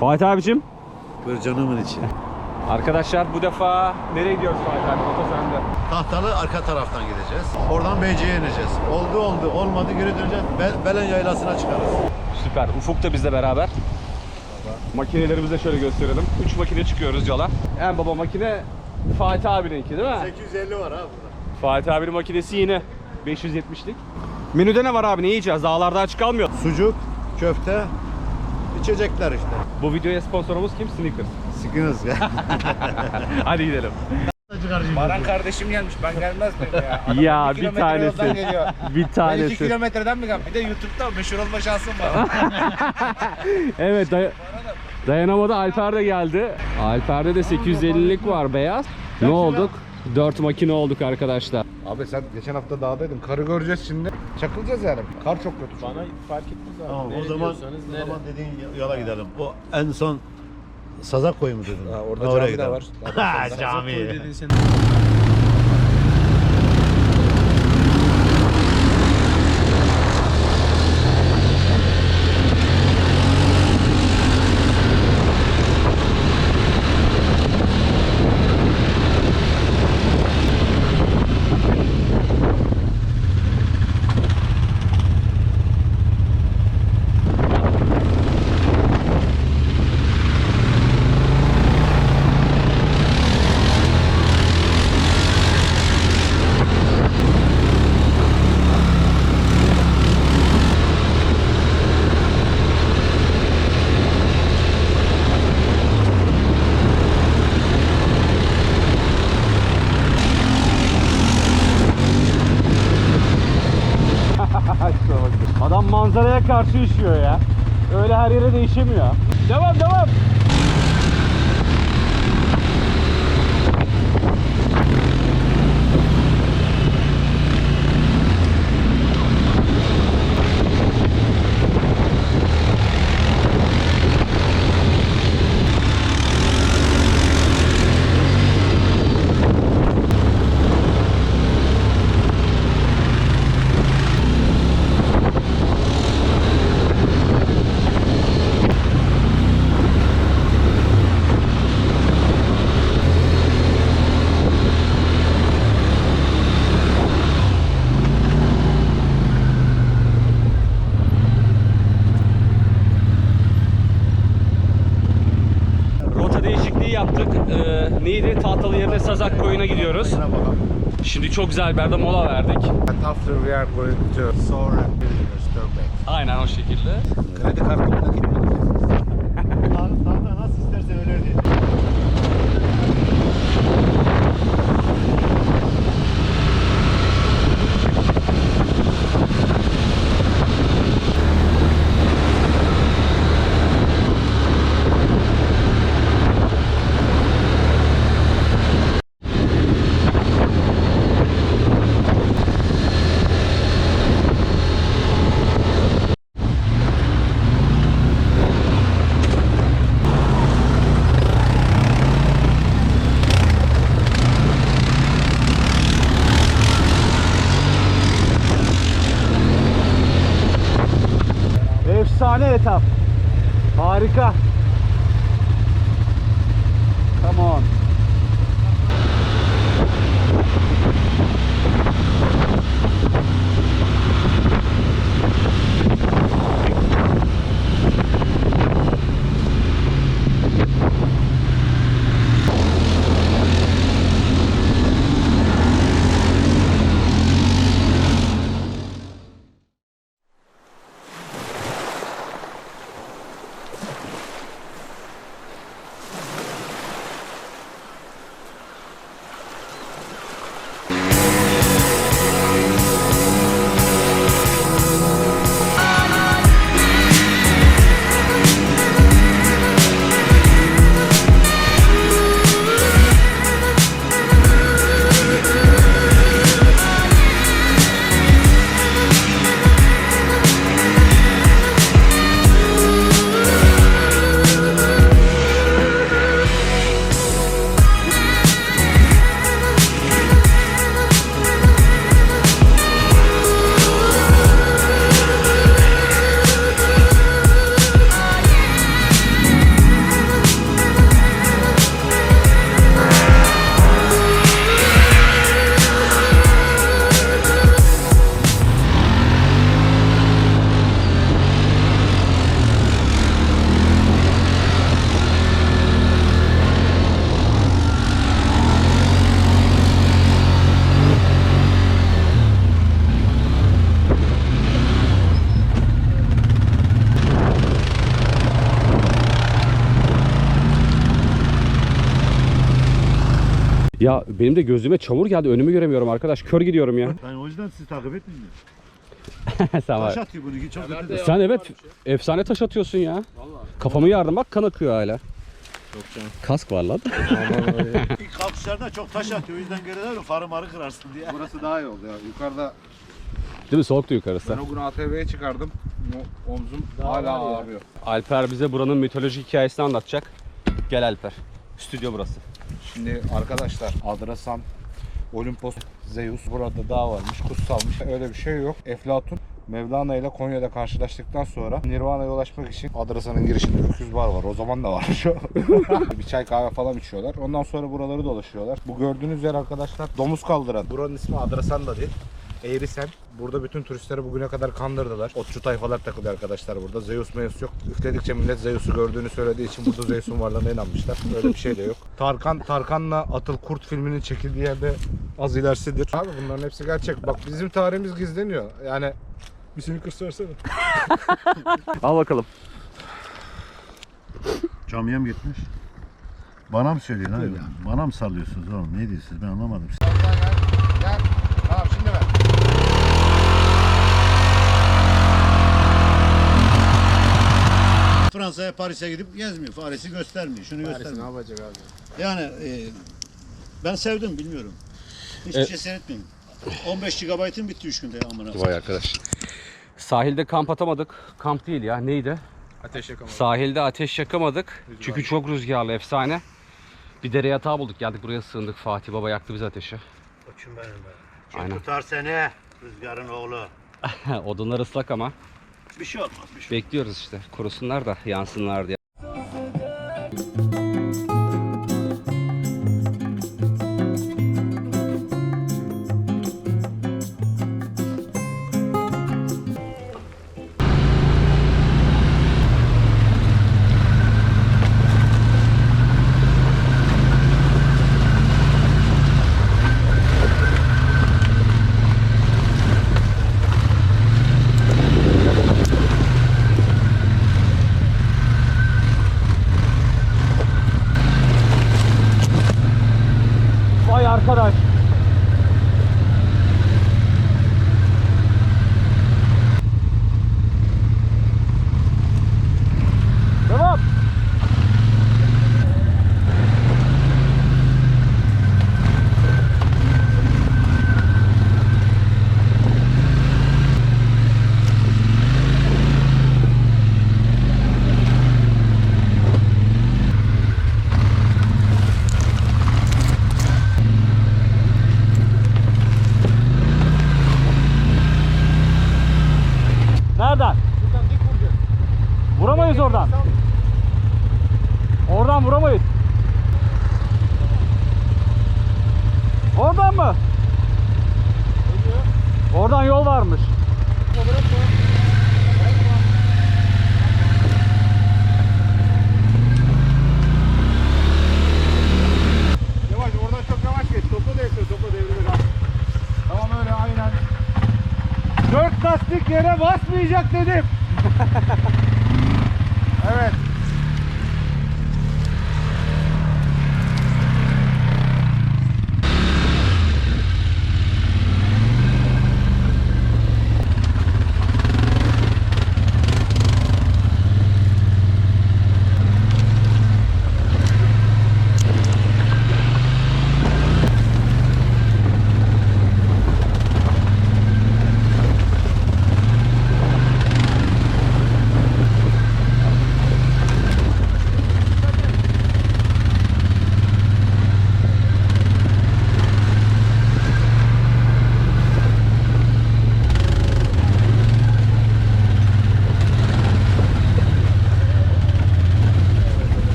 Fatih abicim. Bir canımın içi. Arkadaşlar bu defa nereye gidiyoruz Fatih abi? Foto sende. Tahtalı arka taraftan gideceğiz. Oradan Beyci'ye ineceğiz. Oldu oldu olmadı geri döneceğiz. Be- Belen yaylasına çıkarız. Süper. Ufuk da bizle beraber. Makinelerimizi de şöyle gösterelim. 3 makine çıkıyoruz yola. En baba makine Fatih abininki değil mi? 850 var ha burada. Fatih abinin makinesi yine 570'lik. Menüde ne var abi? Ne yiyeceğiz? Dağlarda aç kalmıyor. Sucuk, köfte, içecekler işte. Bu videoya sponsorumuz kim? Snickers. Sıkınız ya. Hadi gidelim. Baran kardeşim gelmiş ben gelmez miyim ya? Adam Ya iki bir kilometre yoldan tanesi. geliyor. Bir Ben tanesi. kilometreden mi geldim? Bir de YouTube'da meşhur olma şansım var. Evet day- dayanamadı Alper de geldi. Alper'de de 850'lik var beyaz. Ne olduk? 4 makine olduk arkadaşlar. Abi sen geçen hafta dağdaydın. Karı göreceğiz şimdi. Çakılacağız yani. Kar çok kötü. Bana fark etmez abi. tamam o zaman, o zaman dediğin yola gidelim. O en son Sazak koyu mu dedin? Ha, orada Ha, cami de var. Ha, cami. Adam manzaraya karşı işiyor ya. Öyle her yere değişemiyor. Devam devam. Değişikliği yaptık. Ee, neydi? Tahtalı yerine Sazak Koyu'na gidiyoruz. Şimdi çok güzel bir yerde mola verdik. And after we are going to Sora. Aynen o şekilde. Kredi kartımı nakit Efsane etap. Harika. Come on. Ya benim de gözüme çamur geldi. Önümü göremiyorum arkadaş. Kör gidiyorum ya. Ben o yüzden sizi takip etmiyorum. Sen var. Taş atıyor bunu çok kötü. Sen evet efsane taş atıyorsun ya. Kafamı yardım bak kan akıyor hala. Kask var lan. İlk kalkışlarda çok taş atıyor. O yüzden görüyorlar? Farı marı kırarsın diye. Burası daha iyi oldu ya. Yukarıda Değil mi? Soğuktu yukarısı. ben o gün ATV'ye çıkardım. O- Omzum hala ağrıyor. Alper bize buranın mitolojik hikayesini anlatacak. Gel Alper. Stüdyo burası. Şimdi arkadaşlar Adrasan, Olimpos, Zeus burada dağ varmış, kutsalmış. Öyle bir şey yok. Eflatun Mevlana ile Konya'da karşılaştıktan sonra Nirvana'ya ulaşmak için Adrasan'ın girişinde öküz bar var. O zaman da var şu. bir çay kahve falan içiyorlar. Ondan sonra buraları dolaşıyorlar. Bu gördüğünüz yer arkadaşlar domuz kaldıran. Buranın ismi Adrasan da değil. Eğrisen. Burada bütün turistleri bugüne kadar kandırdılar. Otçu tayfalar takılıyor arkadaşlar burada. Zeus Meus yok. Üfledikçe millet Zeus'u gördüğünü söylediği için burada Zeus'un varlığına inanmışlar. Öyle bir şey de yok. Tarkan, Tarkan'la Atıl Kurt filminin çekildiği yerde az ilerisidir. Abi bunların hepsi gerçek. Bak bizim tarihimiz gizleniyor. Yani bir sneakers söylesene. Al bakalım. Camiye mi gitmiş? Bana mı söylüyorsun abi? Bana mı sallıyorsunuz oğlum? Ne diyorsunuz? Ben anlamadım. Gel. Gel. Tamam şimdi ver. Fransa'ya, Paris'e gidip gezmiyor. Paris'i göstermiyor. Şunu göstermiyor. yapacak abi? Yani e, ben sevdim bilmiyorum. Hiçbir E- şey seyretmeyin. 15 GB'ın bitti 3 günde amına. Vay arkadaş. Sahilde kamp atamadık. Kamp değil ya. Neydi? Ateş yakamadım. Sahilde ateş yakamadık. Çünkü çok rüzgarlı, efsane. Bir dere yatağı bulduk. Geldik buraya sığındık. Fatih Baba yaktı bizi ateşi. Koçum benim be. Aynen. tutar seni rüzgarın oğlu. Odunlar ıslak ama. Bir şey olmaz. Bir şey. Bekliyoruz işte. Kurusunlar da yansınlar diye.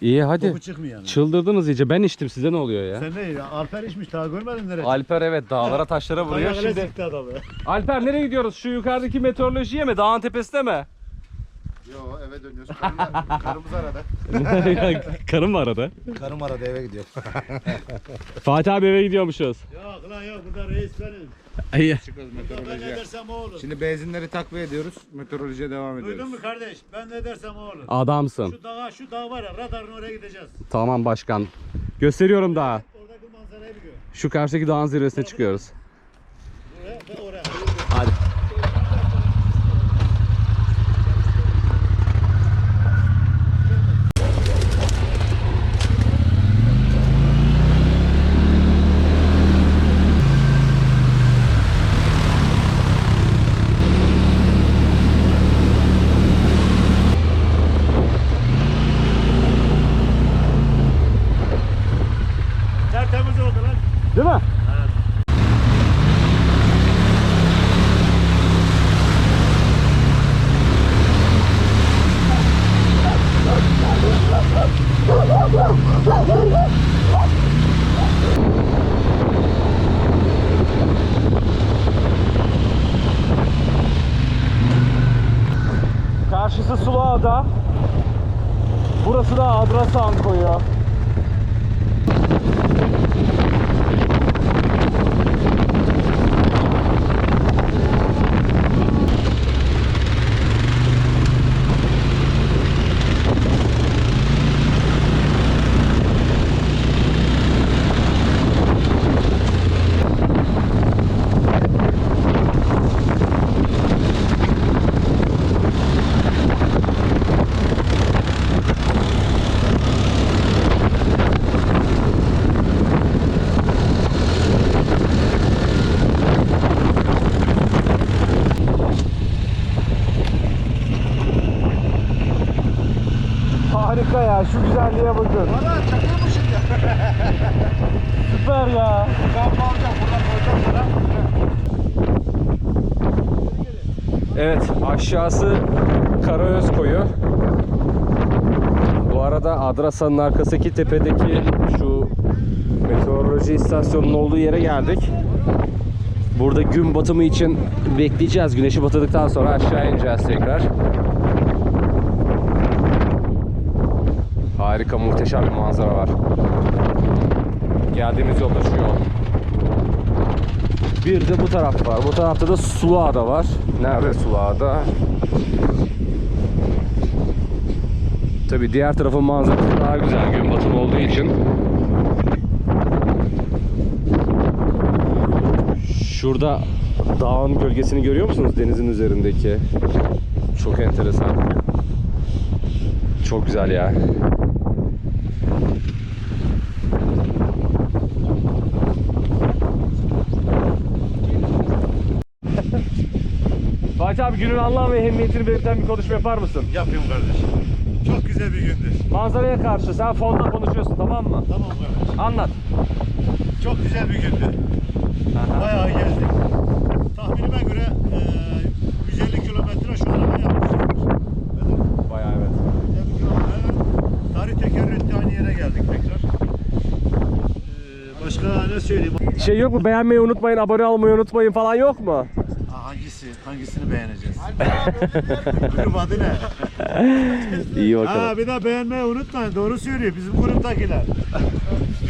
İyi hadi. Topu çıkmıyor yani. Çıldırdınız iyice. Ben içtim size ne oluyor ya? Sen ne ya? Alper içmiş daha görmedin nereye? Alper evet dağlara taşlara vuruyor. Şimdi adamı. Alper nereye gidiyoruz? Şu yukarıdaki meteorolojiye mi? Dağın tepesine mi? Yo eve dönüyoruz. Karım, karımız aradı. Karım var arada. Karım aradı eve gidiyor. Fatih abi eve gidiyormuşuz. Yok lan yok burada reis benim. İyi. Çıkıyoruz Ben ne meteorolojiye. dersem o olur. Şimdi benzinleri takviye ediyoruz. Meteorolojiye devam ediyoruz. Duydun mu kardeş? Ben ne dersem o olur. Adamsın. Şu dağa şu dağ var ya radarın oraya gideceğiz. Tamam başkan. Gösteriyorum daha. Oradaki manzarayı bir gör. Şu karşıdaki dağın zirvesine çıkıyoruz. Oraya ve oraya. Hadi. Ya şu güzelliğe bakın. Bana çakıyormuşum ya. Süper ya. Kampa alacağım buradan koyacağım sana. Evet aşağısı Karaöz koyu. Bu arada Adrasan'ın arkasındaki tepedeki şu meteoroloji istasyonunun olduğu yere geldik. Burada gün batımı için bekleyeceğiz. Güneşi batırdıktan sonra aşağı ineceğiz tekrar. Harika muhteşem bir manzara var. Geldiğimiz yolda şu yol. Bir de bu taraf var. Bu tarafta da Suluada var. Nerede Suluada? Tabi diğer tarafın manzarası daha güzel gün batımı olduğu için. Şurada dağın gölgesini görüyor musunuz denizin üzerindeki? Çok enteresan. Çok güzel ya. Fatih abi günün anlam ve ehemmiyetini belirten bir konuşma yapar mısın? Yapıyorum kardeşim. Çok güzel bir gündü. Manzaraya karşı sen fonda konuşuyorsun tamam mı? Tamam kardeşim. Anlat. Çok güzel bir gündü. Bayağı gezdik. Tahminime göre eee 150 kilometre şu araba. Bayağı evet. 150 kilometre. Tarih tekerrür aynı yere geldik tekrar. Eee, başka ne söyleyeyim? Şey yok mu beğenmeyi unutmayın, abone olmayı unutmayın falan yok mu? Ha, hangisi? Hangisini beğeneceğiz? Grup adı ne? İyi bakalım. Ha bir daha beğenmeyi unutmayın. Doğru söylüyor bizim gruptakiler.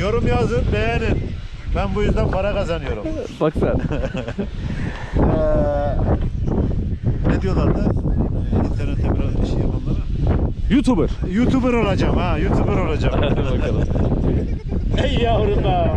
Yorum yazın, beğenin. Ben bu yüzden para kazanıyorum. Bak sen. Ee, ne diyorlardı? Ee, İnternette biraz şey yapanlara. YouTuber. YouTuber olacağım ha, YouTuber olacağım. Hadi bakalım. Ey yavrum be.